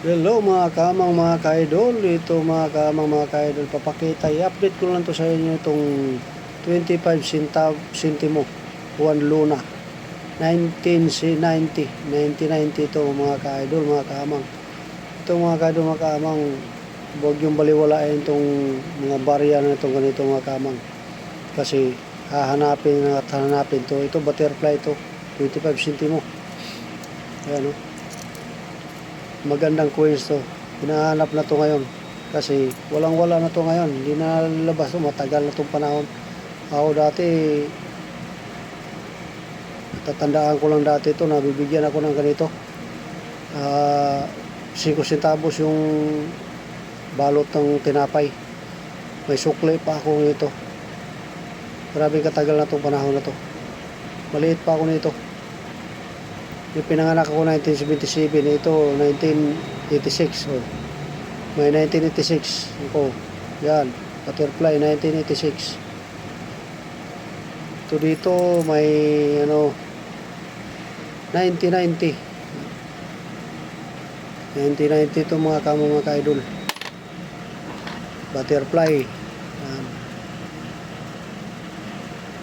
Hello mga kamang mga ka-idol. Ito mga kamang mga ka-idol. Papakita, i-update ko lang to sa inyo itong 25 centavo, centimo. Juan Luna. 1990. 1990 ito mga ka-idol, mga kamang. Ito mga ka-idol, mga kamang. Huwag yung baliwalain itong mga barya na itong ganito mga kamang. Kasi hahanapin at hahanapin to. Ito butterfly ito. 25 centimo. Ayan o magandang coins to. Hinahanap na to ngayon. Kasi walang wala na to ngayon. Hindi na lalabas to. Matagal na tong panahon. Ako dati, tatandaan ko lang dati to Nabibigyan ako ng ganito. Ah, 5 centavos yung balot ng tinapay. May sukle pa ako nito. Grabe katagal na tong panahon na to. Maliit pa ako nito. Yung pinanganak ako 1977, ito 1986. Oh. May 1986 ako. Yan, butterfly 1986. Ito dito may ano 1990. 1990 ito mga kamo mga ka-idol. Butterfly. Yan.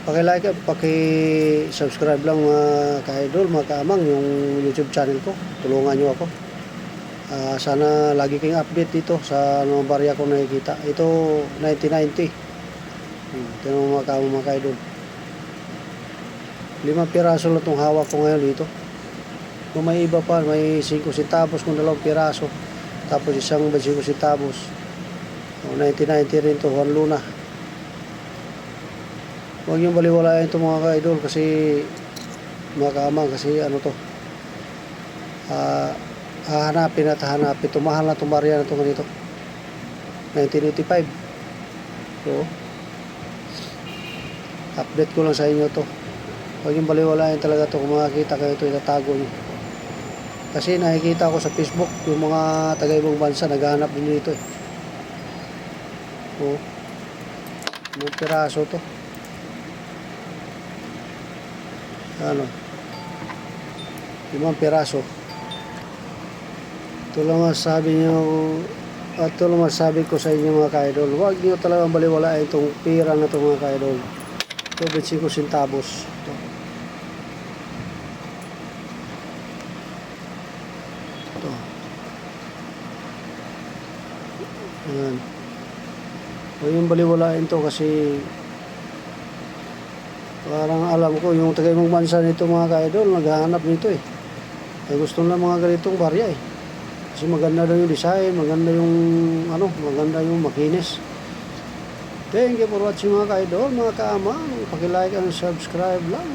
Paki-like paki-subscribe lang mga ka-idol, mga kaamang yung YouTube channel ko. Tulungan nyo ako. Ah, sana lagi kayong update dito sa mga barya ko nakikita. Ito 1990. Hmm, mga kaamang mga ka-idol. Limang piraso lang itong hawak ko ngayon dito. Kung may iba pa, may 5 centavos kung dalawang piraso. Tapos isang 5 centavos. Oh, 1990 rin to, Juan Luna. Huwag yung baliwalain ito mga ka-idol kasi mga kaamang kasi ano to ah hahanapin at hahanapin ito mahal na itong barya na ito ganito. 1985 so update ko lang sa inyo to. Huwag yung baliwalain talaga to kung makakita kayo ito itatago nyo kasi nakikita ko sa Facebook yung mga taga-ibang bansa naghahanap din dito eh. Oh may piraso to ano, limang piraso. Ito lang masabi nyo, at ito lang masabi ko sa inyo mga ka-idol. Huwag nyo talagang baliwalain itong pira na ito mga ka-idol. Ito, 25 centavos. Ito. Ito. Ayan. Huwag yung baliwalain to kasi Parang alam ko, yung taga ibang bansa nito mga ka-idol, naghahanap nito eh. Ay gusto nila mga ganitong barya eh. Kasi maganda daw yung design, maganda yung ano, maganda yung makinis. Thank you for watching mga ka-idol, mga kaamang. Pakilike and subscribe lang.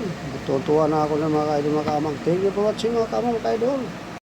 Tutuwa na ako ng mga ka-idol, mga kaamang. Thank you for watching mga kaamang, mga ka-idol.